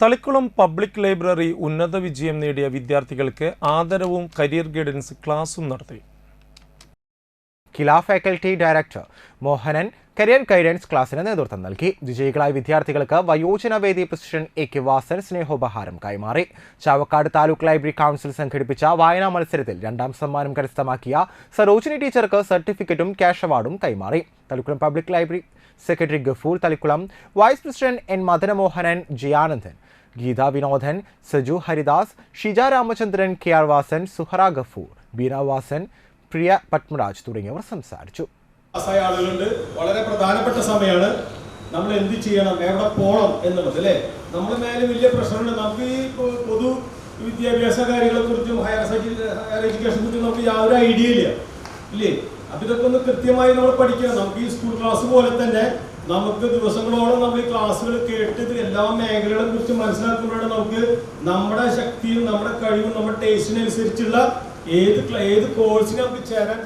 Thalikkulam public library ഉന്നത വിജയം നേടിയ വിദ്യാർത്ഥികൾക്ക് ആദരവും കരിയർ ഗൈഡൻസ് ക്ലാസും നടത്തി. KILA faculty director Mohanan career guidance ക്ലാസ്സിന് നേതൃത്വം നൽകി. വിജയികളായ വിദ്യാർത്ഥികൾക്ക് വയോജനവേദി പ്രസിഡന്റ് എ കെ വാസൻ സ്നേഹോപഹാരം കൈമാറി. ചാവക്കാട് താലൂക്ക് ലൈബ്രറി കൗൺസിൽ സംഘടിപ്പിച്ച വായനാ മത്സരത്തിൽ രണ്ടാം സമ്മാനം കരസ്ഥമാക്കിയ സരോജിനി ടീച്ചർക്ക് സർട്ടിഫിക്കറ്റും ക്യാഷ് അവാർഡും കൈമാറി. Thalikkulam public library secretary Gafoor Thalikkulam vice president N Madanamohanan Jiyanandan Geetha Vinodan Saju Haridas Shija Ramachandran K R Vasan Suhara Gafoor Beena Vasan Priya Padmaraj തുടങ്ങിയവർ സംസാരിച്ചു. ആളുകളുണ്ട് വളരെ പ്രധാനപ്പെട്ട സമയമാണ്. നമ്മൾ എന്ത് ചെയ്യണം? എവിടെ പോകണം എന്നുള്ളത് അല്ലേ? നമ്മുടെ മേലെ വലിയ പ്രശ്നമുണ്ട്. നമുക്ക് ഈ പൊതു വിദ്യാഭ്യാസ കാര്യങ്ങളെ കുറിച്ചും ഹയർ സെക്കൻഡറി ഹയർ എഡ്യൂക്കേഷനെ കുറിച്ചും നമുക്ക് യാതൊരു ഐഡിയ ഇല്ല. ഇല്ലേ? ഇതൊക്കെ ഒന്ന് കൃത്യമായി നമ്മൾ പഠിക്കണം. നമുക്ക് ഈ സ്കൂൾ ക്ലാസ് പോലെ തന്നെ നമുക്ക് ദിവസങ്ങളോളം നമ്മൾ ഈ ക്ലാസ്സുകൾ കേട്ട് ഇതിൽ എല്ലാ മേഖലകളെ കുറിച്ച് മനസ്സിലാക്കുമ്പോഴാണ് നമുക്ക് നമ്മുടെ ശക്തിയും നമ്മുടെ കഴിവും നമ്മുടെ ടേസ്റ്റിനനുസരിച്ചുള്ള ഏത് ഏത് കോഴ്സിന് നമുക്ക് ചേരാൻ